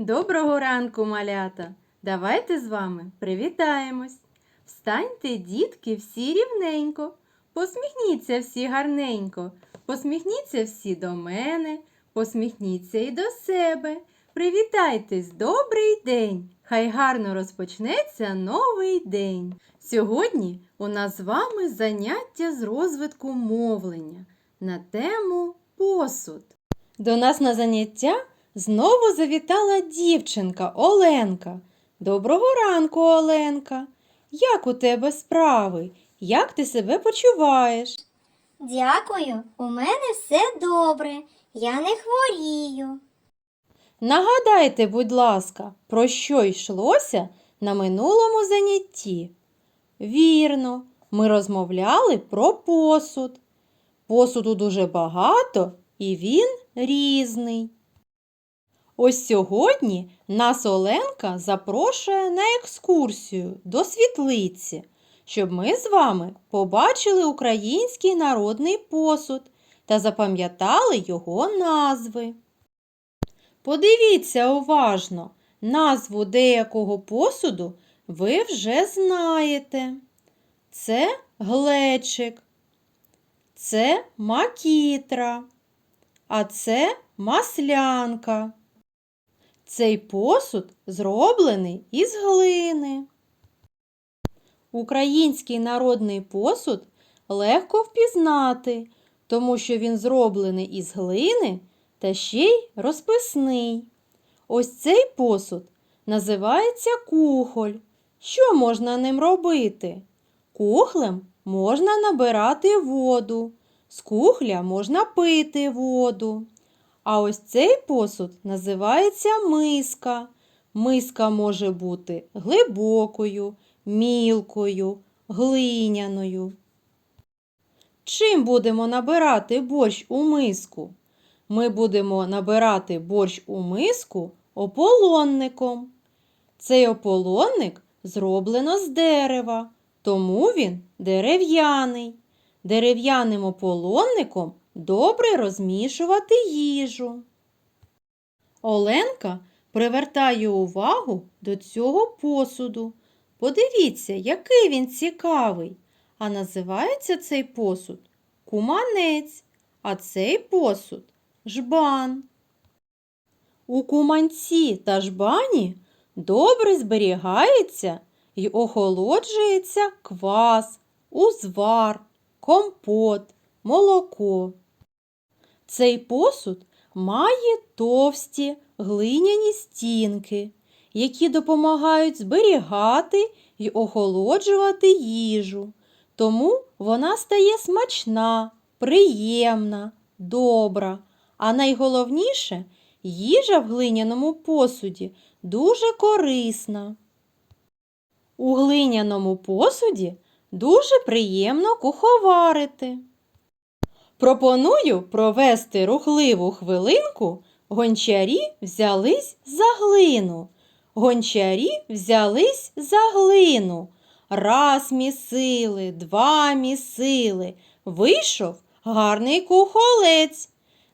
Доброго ранку, малята! Давайте з вами привітаємось. Встаньте, дітки, всі рівненько. Посміхніться всі гарненько. Посміхніться всі до мене, посміхніться і до себе. Привітайтесь, добрий день! Хай гарно розпочнеться новий день. Сьогодні у нас з вами заняття з розвитку мовлення на тему посуд. До нас на заняття знову завітала дівчинка Оленка. Доброго ранку, Оленка. Як у тебе справи? Як ти себе почуваєш? Дякую, у мене все добре. Я не хворію. Нагадайте, будь ласка, про що йшлося на минулому занятті? Вірно, ми розмовляли про посуд. Посуду дуже багато і він різний. Ось сьогодні нас Оленка запрошує на екскурсію до світлиці, щоб ми з вами побачили український народний посуд та запам'ятали його назви. Подивіться уважно, назву деякого посуду ви вже знаєте. Це глечик, це макітра, а це маслянка. Цей посуд зроблений із глини. Український народний посуд легко впізнати, тому що він зроблений із глини та ще й розписний. Ось цей посуд називається кухоль. Що можна ним робити? Кухлем можна набирати воду, з кухля можна пити воду. А ось цей посуд називається миска. Миска може бути глибокою, мілкою, глиняною. Чим будемо набирати борщ у миску? Ми будемо набирати борщ у миску ополонником. Цей ополонник зроблено з дерева, тому він дерев'яний. Дерев'яним ополонником добре розмішувати їжу. Оленка привертає увагу до цього посуду. Подивіться, який він цікавий. А називається цей посуд куманець, а цей посуд жбан. У куманці та жбані добре зберігається і охолоджується квас, узвар, компот, молоко. Цей посуд має товсті глиняні стінки, які допомагають зберігати і охолоджувати їжу. Тому вона стає смачна, приємна, добра. А найголовніше, їжа в глиняному посуді дуже корисна. У глиняному посуді дуже приємно куховарити. Пропоную провести рухливу хвилинку. Гончарі взялись за глину. Гончарі взялись за глину. Раз місили, два місили. Вийшов гарний кухолець.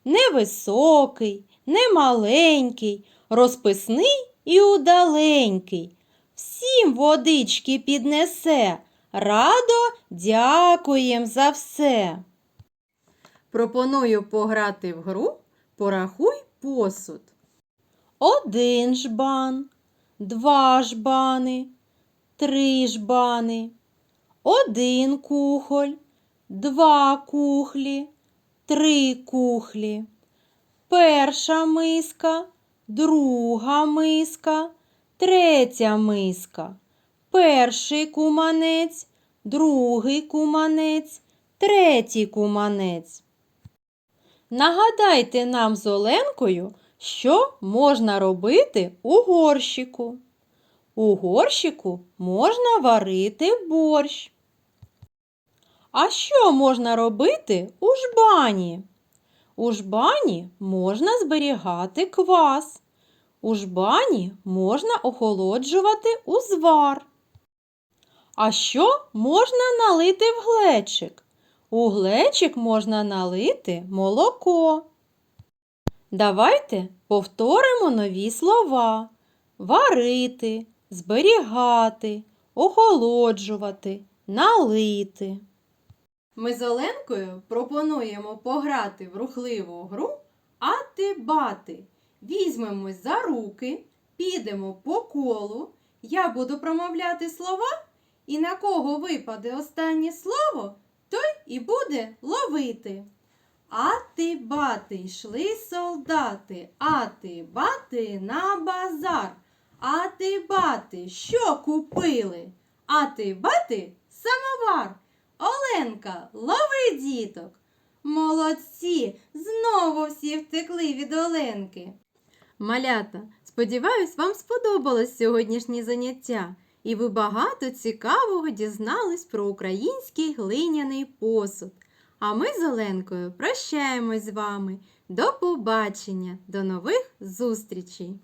Невисокий, немаленький, розписний і удаленький. Всім водички піднесе. Радо дякуєм за все. Пропоную пограти в гру Порахуй посуд. Один жбан, два жбани, три жбани, один кухоль, два кухлі, три кухлі. Перша миска, друга миска, третя миска. Перший куманець, другий куманець, третій куманець. Нагадайте нам з Оленкою, що можна робити у горщику. У горщику можна варити борщ. А що можна робити у жбані? У жбані можна зберігати квас. У жбані можна охолоджувати узвар. А що можна налити в глечик? У глечик можна налити молоко. Давайте повторимо нові слова: варити, зберігати, охолоджувати, налити. Ми з Оленкою пропонуємо пограти в рухливу гру ати-бати. Візьмемось за руки, підемо по колу. Я буду промовляти слова, і на кого випаде останнє слово, той і буде ловити. Ати бати йшли солдати, ати бати на базар. Ати бати, що купили? Ати бати самовар. Оленка, лови діток. Молодці, знову всі втекли від Оленки. Малята, сподіваюсь, вам сподобалось сьогоднішнє заняття, і ви багато цікавого дізнались про український глиняний посуд. А ми з Оленкою прощаємось з вами. До побачення, до нових зустрічей!